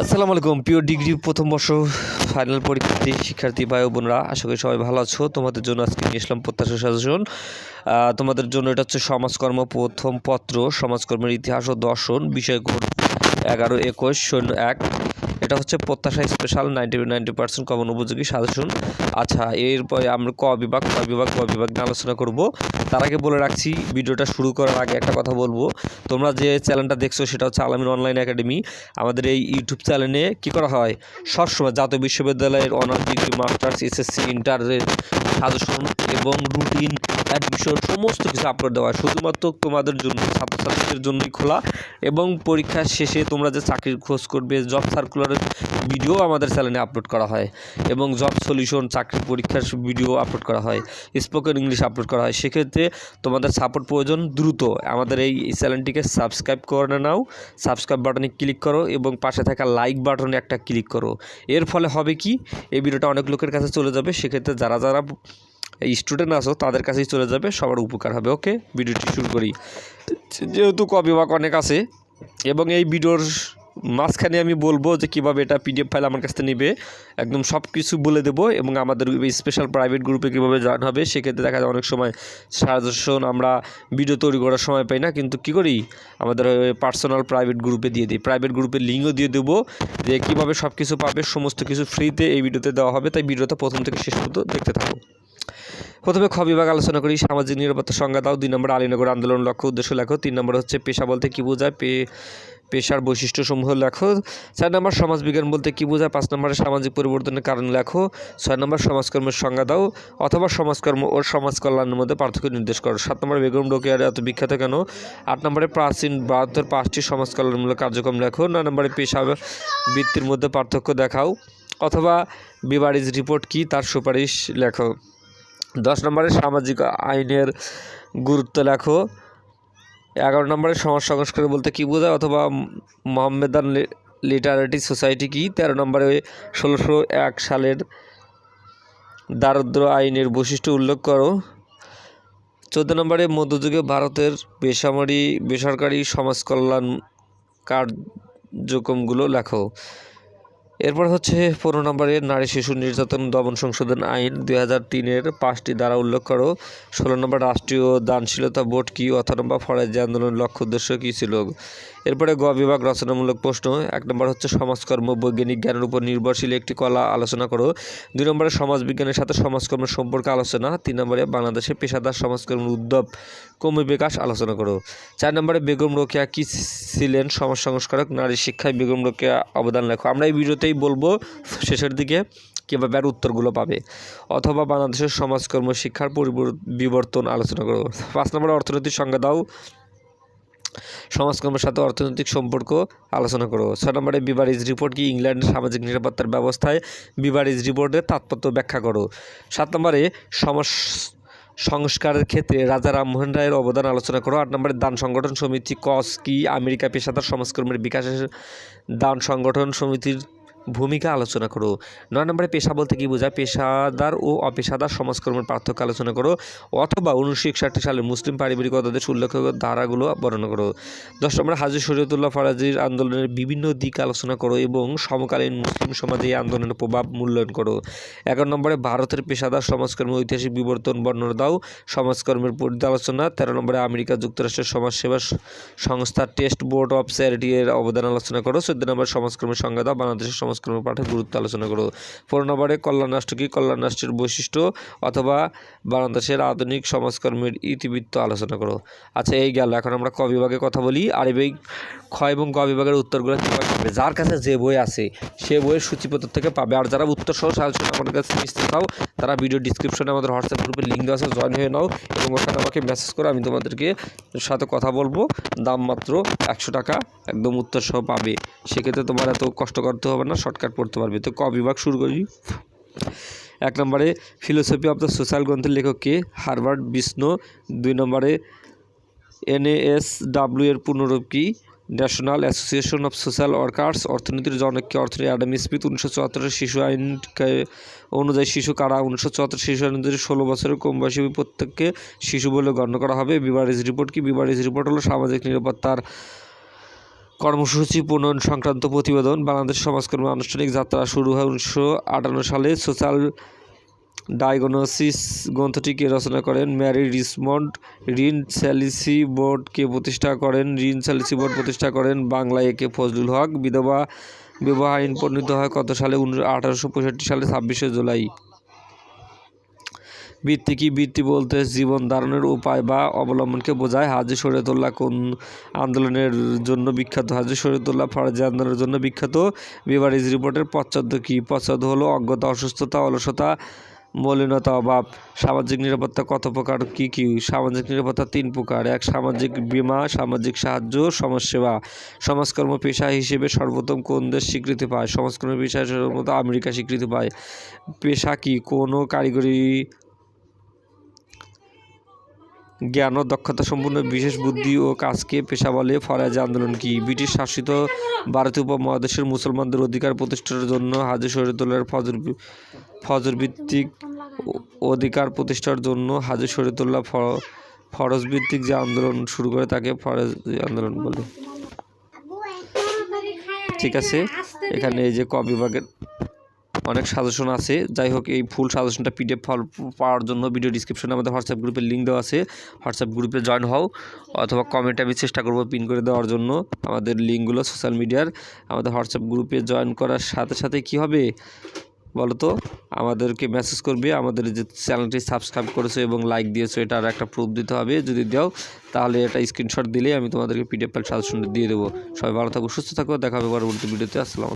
আসসালামু আলাইকুম, প্রিয় ডিগ্রি প্রথম বর্ষ ফাইনাল পরীক্ষার্থী, শিক্ষার্থী ভাই বোনরা, আশা করি সবাই ভালো আছো। তোমাদের জন্য আজকে নিয়ে আসলাম প্রত্যাশা সাজেশন। তোমাদের জন্য এটা হচ্ছে সমাজকর্ম প্রথম পত্র, সমাজকর্মের ইতিহাস ও দর্শন, বিষয় এগারো, একুশ, শূন্য, এক। এটা হচ্ছে প্রত্যাশা special ninety ninety percent common উপযোগী সাজেশন। আচ্ছা এরপরে আমরা ক বিভাগ ক বিভাগ ক বিভাগ নিয়ে আলোচনা করব। তার আগে বলে রাখছি, ভিডিওটা শুরু করার আগে একটা কথা বলব। তোমরা যে চ্যানেলটা দেখছ, সেটা হচ্ছে আলামিন অনলাইন একাডেমি আমাদের এই ইউটিউব চ্যানেলে কী করা হয়? সবসময় জাতীয় বিশ্ববিদ্যালয়ের অনার্স, ডিগ্রি, মাস্টার্স এসএসসি ইন্টারের সাজেশন এবং রুটিন, অ্যাডমিশন, সমস্ত কিছু আপলোড দেওয়া শুধুমাত্র তোমাদের জন্য, ছাত্রছাত্রীদের জন্যই খোলা এবং পরীক্ষা শেষে তোমরা যে চাকরির খোঁজ করবে জব সার্কুলারের ভিডিও আমাদের চ্যানেলে আপলোড করা হয় এবং জব সলিউশন চাকরির পরীক্ষার ভিডিও আপলোড করা হয় স্পোকেন ইংলিশ আপলোড করা হয়। সেক্ষেত্রে তোমাদের সাপোর্ট প্রয়োজন দ্রুত। আমাদের এই চ্যানেলটিকে সাবস্ক্রাইব করে নাও সাবস্ক্রাইব বাটনে ক্লিক করো এবং পাশে থাকা লাইক বাটনে একটা ক্লিক করো। এর ফলে হবে কি? এই ভিডিওটা অনেক লোকের কাছে চলে যাবে। সেক্ষেত্রে যারা যারা স্টুডেন্ট আসো তাদের কাছেই চলে যাবে। সবার উপকার হবে ওকে ভিডিওটি শুরু করি। যেহেতু ক বিভাগ অনেক আছে এবং এই ভিডিওর মাঝখানে আমি বলব যে কীভাবে এটা পিডিএফ ফাইল আমার কাছ থেকে নেবে। একদম সব কিছু বলে দেবো এবং আমাদের স্পেশাল প্রাইভেট গ্রুপে কীভাবে জয়েন হবে, সেক্ষেত্রে দেখা যায় অনেক সময় সাজেশন আমরা ভিডিও তৈরি করার সময় পাই না, কিন্তু কী করি? আমাদের পার্সোনাল প্রাইভেট গ্রুপে দিয়ে দিই। প্রাইভেট গ্রুপের লিঙ্কও দিয়ে দেবো যে কীভাবে সব কিছু পাবে, সমস্ত কিছু ফ্রিতে এই ভিডিওতে দেওয়া হবে, তাই ভিডিওটা প্রথম থেকে শেষ পর্যন্ত দেখতে থাকো। প্রথমে খ বিভাগ আলোচনা করি, সামাজিক নিরাপত্তা সংজ্ঞা দাও, দুই নম্বর আলীনগর আন্দোলন লক্ষ্য, উদ্দেশ্য লেখো, তিন নম্বর হচ্ছে পেশা বলতে কী বোঝায়? পে পেশার বৈশিষ্ট্যসমূহ লেখো। চার নম্বর, সমাজবিজ্ঞান বলতে কী বোঝায়? পাঁচ নম্বরে, সামাজিক পরিবর্তনের কারণ লেখো। ছয় নম্বর, সমাজকর্মের সংজ্ঞা দাও। অথবা সমাজকর্ম ও সমাজ কল্যাণের মধ্যে পার্থক্য নির্দেশ করো। সাত নম্বরে, বেগম রোকেয়ার এত বিখ্যাত কেন? আট নম্বরে, প্রাচীন ভারতের পাঁচটি সমাজ কল্যাণমূলক কার্যক্রম লেখো। নয় নম্বরে, পেশা বৃত্তির মধ্যে পার্থক্য দেখাও। অথবা বিবারিজ রিপোর্ট কি? তার সুপারিশ লেখো। দশ নম্বরে, সামাজিক আইনের গুরুত্ব লেখো। এগারো নম্বরে সমাজ সংস্কার বলতে কী বোঝায়? অথবা মোহাম্মেদান লিটারেটি সোসাইটি কি? তেরো নম্বরে ষোলোশো এক সালের দারিদ্র আইনের বৈশিষ্ট্য উল্লেখ করো। চোদ্দ নম্বরে মধ্যযুগে ভারতের বেসামরি বেসরকারি সমাজ কল্যাণ কার্যক্রমগুলো লেখো। এরপর হচ্ছে পনেরো নম্বরে নারী শিশু নির্যাতন দমন সংশোধন আইন দুই হাজার তিনের পাঁচটি দ্বারা উল্লেখ করো। ষোলো নম্বর রাষ্ট্রীয় দানশীলতা বোর্ড কী অথবা নম্বর ফরাজি আন্দোলনের লক্ষ্য উদ্দেশ্য কী ছিল? এরপরে গ বিভাগ রচনামূলক প্রশ্ন, এক নম্বর হচ্ছে সমাজকর্ম, বৈজ্ঞানিক জ্ঞানের উপর নির্ভরশীল একটি কলা আলোচনা করো। দুই নম্বরে সমাজবিজ্ঞানের সাথে সমাজকর্মের সম্পর্কে আলোচনা, তিন নম্বরে বাংলাদেশে পেশাদার সমাজকর্মের উদ্যোগ কমে বিকাশ আলোচনা করো। চার নম্বরে বেগম রোকেয়া কী ছিলেন? সমাজ সংস্কারক, নারী শিক্ষায় বেগম রোকেয়া অবদান লেখো। আমরা এই ভিডিওতেই বলব শেষের দিকে কীভাবে আর উত্তরগুলো পাবে। অথবা বাংলাদেশের সমাজকর্ম, শিক্ষার বিবর্তন আলোচনা করো। পাঁচ নম্বর, অর্থনৈতিক সংজ্ঞা দাও। সমাজকর্মের সাথে অর্থনৈতিক সম্পর্ক আলোচনা করো। ছয় নম্বরে, বিবারিজ রিপোর্ট কি ইংল্যান্ডের সামাজিক নিরাপত্তার ব্যবস্থায় বিবারিজ রিপোর্টের তাৎপর্য ব্যাখ্যা করো? সাত নম্বরে, সমাজ সংস্কারের ক্ষেত্রে রাজা রামমোহন রায়ের অবদান আলোচনা করো। আট নম্বরে, দান সংগঠন সমিতি কস কি আমেরিকা পেশাদার সমাজকর্মের বিকাশের দান সংগঠন সমিতির ভূমিকা আলোচনা করো। নয় নম্বরে পেশা বলতে কী বোঝায়? পেশাদার ও অপেশাদার সমাজকর্মের পার্থক্য আলোচনা করো অথবা উনিশশো একষট্টি সালে মুসলিম পারিবারিক অধ্যাদেশ উল্লেখ ধারাগুলো বর্ণনা করো। দশ নম্বরে হাজি শরীয়তুল্লাহ ফরাজির আন্দোলনের বিভিন্ন দিক আলোচনা করো এবং সমকালীন মুসলিম সমাজে এই আন্দোলনের প্রভাব মূল্যায়ন করো। এগারো নম্বরে ভারতের পেশাদার সমাজকর্মের ঐতিহাসিক বিবর্তন বর্ণনা দাও। সমাজকর্মের পর্যালোচনা তেরো নম্বরে আমেরিকা যুক্তরাষ্ট্রের সমাজসেবা সংস্থা টেস্ট বোর্ড অফ চ্যারিটি এর অবদান আলোচনা করো। চোদ্দ নম্বরে সমাজকর্মের সংজ্ঞা দাও, বাংলাদেশের সমাজকর্ম পাঠের গুরুত্ব আলোচনা করো। পনেরো নম্বরে কল্যাণ রাষ্ট্র কী কল্যাণ রাষ্ট্রের বৈশিষ্ট্য অথবা বাংলাদেশের আধুনিক সমাজকর্মের ইতিবৃত্ত আলোচনা করো। আচ্ছা এই গেল। এখন আমরা ক বিভাগে কথা বলি। আর এই খ এবং ক বিভাগের উত্তরগুলো পাবে? যার কাছে যে বই আছে, সে বইয়ের সূচিপত্র থেকে পাবে। আর যারা উত্তর সহ সাজেশন আমাদের কাছে মিশতে চাও তারা ভিডিও ডিসক্রিপশনে আমাদের হোয়াটসঅ্যাপ গ্রুপে লিঙ্ক আছে জয়েন হয়ে নাও এবং ওখানে আমাকে মেসেজ করো, আমি তোমাদেরকে সাথে কথা বলব। দাম মাত্র একশো টাকা, একদম উত্তর সহ পাবে। সেক্ষেত্রে তোমার এত কষ্ট করতে হবে না শর্টকাট পড়তে পারবে। তো ক বিভাগ শুরু করি? এক নম্বরে ফিলোসফি অফ দ্য সোশ্যাল গ্রন্থের লেখক কে? বিষ্ণু। দুই নম্বরে এনএএস ডাব্লিউ এর পুনরূপ কী? National Association of Social Workers. অর্থনীতির জনককে অর্থনীতি অ্যাডাম স্মিথ। উনিশশো চুয়াত্তরের শিশু আইন অনুযায়ী শিশু কারা? উনিশশো চুয়াত্তর শিশু আইন অনুযায়ী ষোলো বছরের কম বয়সী প্রত্যেককে শিশু বলে গণ্য করা হবে। বিবারিজ রিপোর্ট কি? বিবারিজ রিপোর্ট হলো সামাজিক নিরাপত্তার কর্মসূচি প্রণয়ন সংক্রান্ত প্রতিবেদন বাংলাদেশ সমাজকর্মী আনুষ্ঠানিক যাত্রা শুরু হয় উনিশশো আটান্ন সালে। সোশ্যাল ডায়াগনোসিস গ্রন্থটিকে রচনা করেন ম্যারি রিসমন্ড রিন স্যালিসি বোর্ডকে প্রতিষ্ঠা করেন রিন স্যালিসি বোর্ড প্রতিষ্ঠা করেন বাংলা একে ফজলুল হক। বিধবা বিবাহ আইন প্রণীত হয় কত সালে? উনিশশো আঠারোশো সালে ছাব্বিশে জুলাই। বৃত্তি কি বৃত্তি বলতে জীবন ধারণের উপায় বা অবলম্বনকে বোঝায়? হাজি শরীয়তুল্লাহ কোন আন্দোলনের জন্য বিখ্যাত? হাজি শরীয়তুল্লাহ ফরাজি আন্দোলনের জন্য বিখ্যাত। বিভারিজ রিপোর্টের পশ্চাদ্য কি? পশ্চাদ্য হলো অজ্ঞতা, অসুস্থতা, অলসতা, মলিনতা, অভাব। সামাজিক নিরাপত্তা কত প্রকার? কী কী? সামাজিক নিরাপত্তা তিন প্রকার। এক, সামাজিক বীমা, সামাজিক সাহায্য, সমাজসেবা। সমাজকর্ম পেশা হিসেবে সর্বোত্তম কোন দেশ স্বীকৃতি পায়? সমাজকর্ম পেশা হিসেবে আমেরিকা স্বীকৃতি পায়। পেশা কি? কোনো কারিগরি জ্ঞান ও দক্ষতা সম্পন্ন বিশেষ বুদ্ধি ও কাজকে পেশা বলে ফরাজি আন্দোলন কি? ব্রিটিশ শাসিত ভারতীয় উপমহাদেশের মুসলমানদের অধিকার প্রতিষ্ঠার জন্য হাজি শরীয়তুল্লাহর ফজর ফজর ভিত্তিক অধিকার প্রতিষ্ঠার জন্য হাজি শরীয়তুল্লাহ ফ- ফরজ ভিত্তিক যে আন্দোলন শুরু করে তাকে ফরজি আন্দোলন বলে। ঠিক আছে, এখানে এই যে ক বিভাগের অনেক সাজেশন আছে। যাই হোক এই ফুল সাজেশনটা পিডিএফ পাওয়ার জন্য ভিডিও ডিসক্রিপশনে আমাদের হোয়াটসঅ্যাপ গ্রুপের লিঙ্ক দেওয়া আছে। হোয়াটসঅ্যাপ গ্রুপে জয়েন হও অথবা কমেন্টে আমি চেষ্টা করব পিন করে দেওয়ার জন্য। আমাদের লিঙ্কগুলো সোশ্যাল মিডিয়ার আমাদের হোয়াটসঅ্যাপ গ্রুপে জয়েন করার সাথে সাথে কি হবে? বলো তো আমাদেরকে মেসেজ করবে, আমাদের যে চ্যানেলটি সাবস্ক্রাইব করেছ এবং লাইক দিয়েছ এটার একটা প্রুফ দিতে হবে। যদি দাও, তাহলে এটা স্ক্রিনশট দিলেই আমি তোমাদেরকে পিডিএফ ফাইল সাজেশন দিয়ে দেবো। সবাই ভালো থাকো, সুস্থ থাকো, দেখা হবে পরবর্তী ভিডিওতে আসসালাম